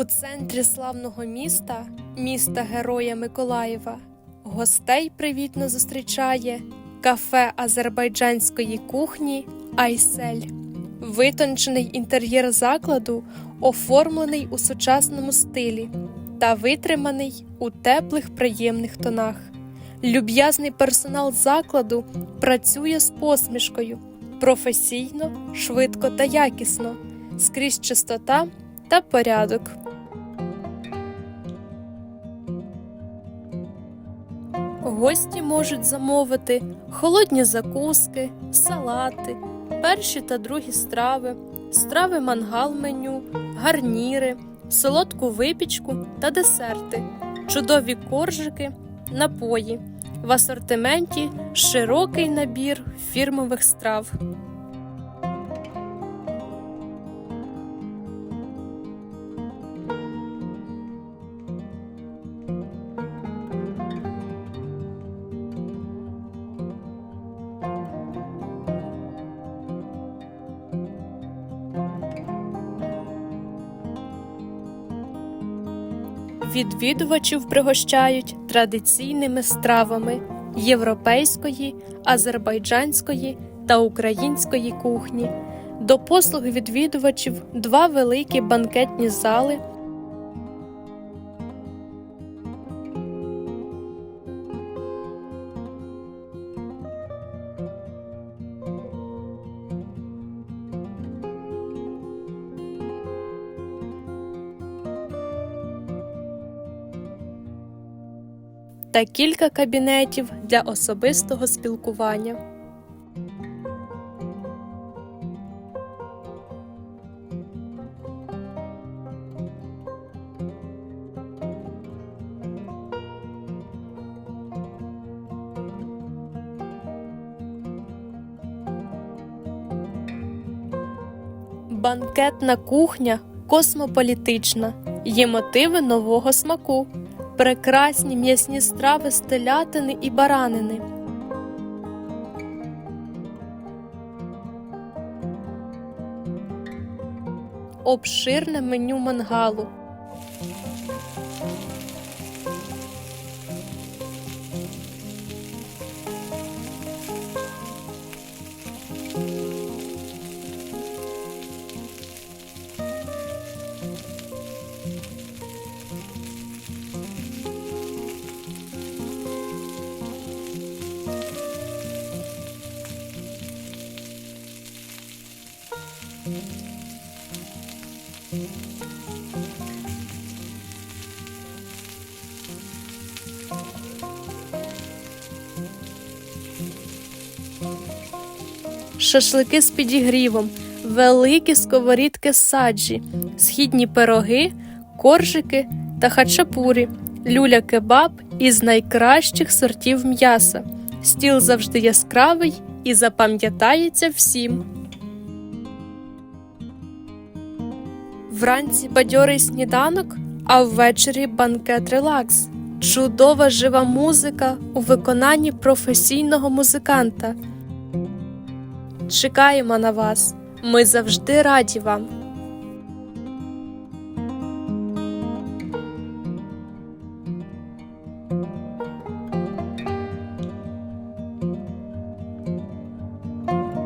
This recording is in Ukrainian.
У центрі славного міста, міста Героя Миколаєва, гостей привітно зустрічає кафе азербайджанської кухні Айсель. Витончений інтер'єр закладу оформлений у сучасному стилі та витриманий у теплих приємних тонах. Люб'язний персонал закладу працює з посмішкою професійно, швидко та якісно, скрізь чистота та порядок. Гості можуть замовити холодні закуски, салати, перші та другі страви, страви мангал меню, гарніри, солодку випічку та десерти, чудові коржики, напої. В асортименті широкий набір фірмових страв. Відвідувачів пригощають традиційними стравами європейської, азербайджанської та української кухні. До послуг відвідувачів два великі банкетні зали. Та кілька кабінетів для особистого спілкування. Банкетна кухня космополітична, є мотиви нового смаку прекрасні м'ясні страви з телятини і баранини. Обширне меню мангалу. Шашлики з підігрівом, великі сковорідки саджі, східні пироги, коржики та хачапурі, люля кебаб із найкращих сортів м'яса. Стіл завжди яскравий і запам'ятається всім. Вранці бадьорий сніданок, а ввечері банкет релакс. Чудова жива музика у виконанні професійного музиканта. Чекаємо на вас. Ми завжди раді вам.